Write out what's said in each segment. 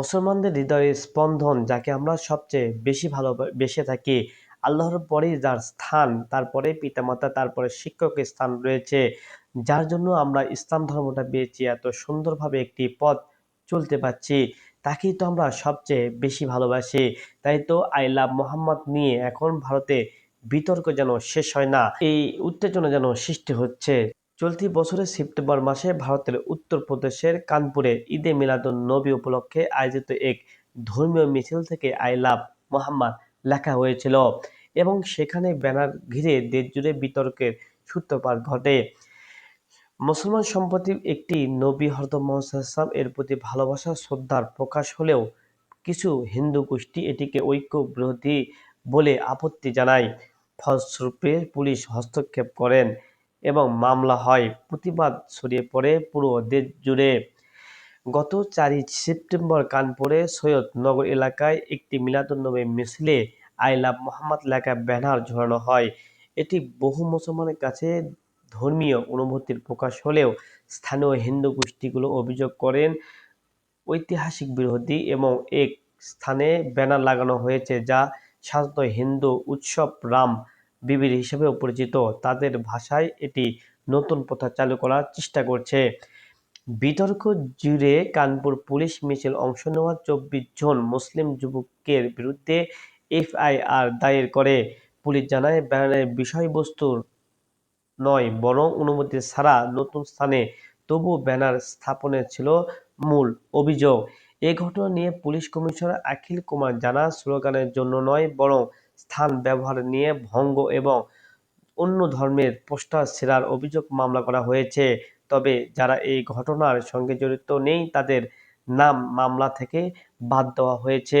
মুসলমানদের হৃদয়ের স্পন্দন যাকে আমরা সবচেয়ে বেশি ভালোবেসে থাকি। আল্লাহর পরেই যার স্থান, তারপরে পিতামাতা, তারপরে শিক্ষকের স্থান রয়েছে, যার জন্য আমরা ইসলাম ধর্মটা পেয়েছি, এত সুন্দরভাবে একটি পথ চলতে পারছি, তাকেই তো আমরা সবচেয়ে বেশি ভালোবাসি। তাই তো আই লাভ মোহাম্মদ নিয়ে এখন ভারতে বিতর্ক যেন শেষ হয় না, এই উত্তেজনা যেন সৃষ্টি হচ্ছে। চলতি বছরের সেপ্টেম্বর মাসে ভারতের উত্তরপ্রদেশের কানপুরে ঈদে মিলাদুন নবী উপলক্ষে আয়োজিত এক ধর্মীয় মিছিল থেকে আই লাভ মোহাম্মদ লেখা হয়েছিল এবং সেখানে ব্যানার ঘিরে দেশজুড়ে বিতর্কের সূত্রপাত ঘটে। মুসলমান সম্প্রতি একটি নবী হরদ মোহাম্মদ এর প্রতি ভালোবাসা, শ্রদ্ধার প্রকাশ হলেও কিছু হিন্দু গোষ্ঠী এটিকে ঐক্য বিরোধী বলে আপত্তি জানায়। ফলস্বরূপে পুলিশ হস্তক্ষেপ করেন। এবং মামলা হয়। প্রতিবাদ ছড়িয়ে পড়ে পুরো দেশ জুড়ে। গত চারই সেপ্টেম্বর কানপুরে সৈয়দনগর এলাকায় একটি মিলাদুন্নবী মিছিলে আই লাভ মোহাম্মদ লেখা ব্যানার ঝোলানো হয়। এটি বহু মুসলমানের কাছে ধর্মীয় অনুভূতির প্রকাশ হলেও স্থানীয় হিন্দু গোষ্ঠীগুলো অভিযোগ করেন, ঐতিহাসিক বিরোধী এবং এক স্থানে ব্যানার লাগানো হয়েছে যা সাধারণত হিন্দু উৎসব রাম বিবির হিসেবেও পরিচিত। তাদের ভাষায় এটি নতুন প্রথা চালু করার চেষ্টা করছে। বিতর্ক জুড়ে কানপুর পুলিশ মিছিল অংশ নেওয়া চব্বিশ জন মুসলিম যুবকের বিরুদ্ধে এফআইআর দায়ের করে। পুলিশ জানায়, ব্যানারের বিষয়বস্তুর নয়, বরং অনুমতি ছাড়া নতুন স্থানে তবু ব্যানার স্থাপনের ছিল মূল অভিযোগ। এ ঘটনা নিয়ে পুলিশ কমিশনার আখিল কুমার জানা স্লোগানের জন্য নয়, বরং স্থান ব্যবহার নিয়ে ভঙ্গ এবং অন্য ধর্মের পোস্টার ছেড়ার অভিযোগ মামলা করা হয়েছে। তবে যারা এই ঘটনার সঙ্গে জড়িত নেই, তাদের নাম মামলা থেকে বাদ দেওয়া হয়েছে।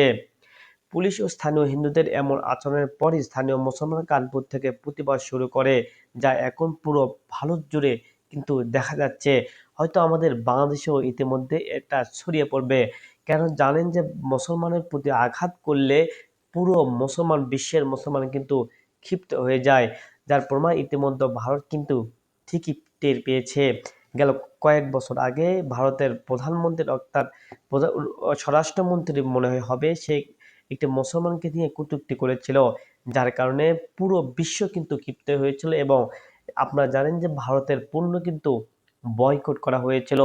পুলিশ ও স্থানীয় হিন্দুদের এমন আচরণের পরই স্থানীয় মুসলমান কানপুর থেকে প্রতিবাদ শুরু করে, যা এখন পুরো ভারত জুড়ে কিন্তু দেখা যাচ্ছে। হয়তো আমাদের বাংলাদেশেও ইতিমধ্যে এটা ছড়িয়ে পড়বে। কেন জানেন যে মুসলমানের প্রতি আঘাত করলে পুরো মুসলমান বিশ্বের মুসলমান কিন্তু ক্ষিপ্ত হয়ে যায়। যার প্রমাণ ইতিমধ্যে ভারত কিন্তু ঠিকই টের পেয়েছে। গেল কয়েক বছর আগে ভারতের প্রধানমন্ত্রী অর্থাৎ স্বরাষ্ট্রমন্ত্রী মনে হবে, সে একটি মুসলমানকে নিয়ে কটূক্তি করেছিল, যার কারণে পুরো বিশ্ব কিন্তু ক্ষিপ্ত হয়েছিল এবং আপনারা জানেন যে ভারতের পণ্য কিন্তু বয়কট করা হয়েছিল,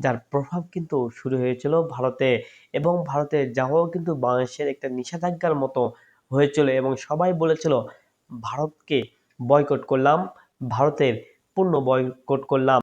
যার প্রভাব কিন্তু শুরু হয়েছিল ভারতে। এবং ভারতে যাওয়াও কিন্তু বাংলাদেশের একটা নিষেধাজ্ঞার মতো হয়েছিল এবং সবাই বলেছিল, ভারতকে বয়কট করলাম, ভারতের পূর্ণ বয়কট করলাম।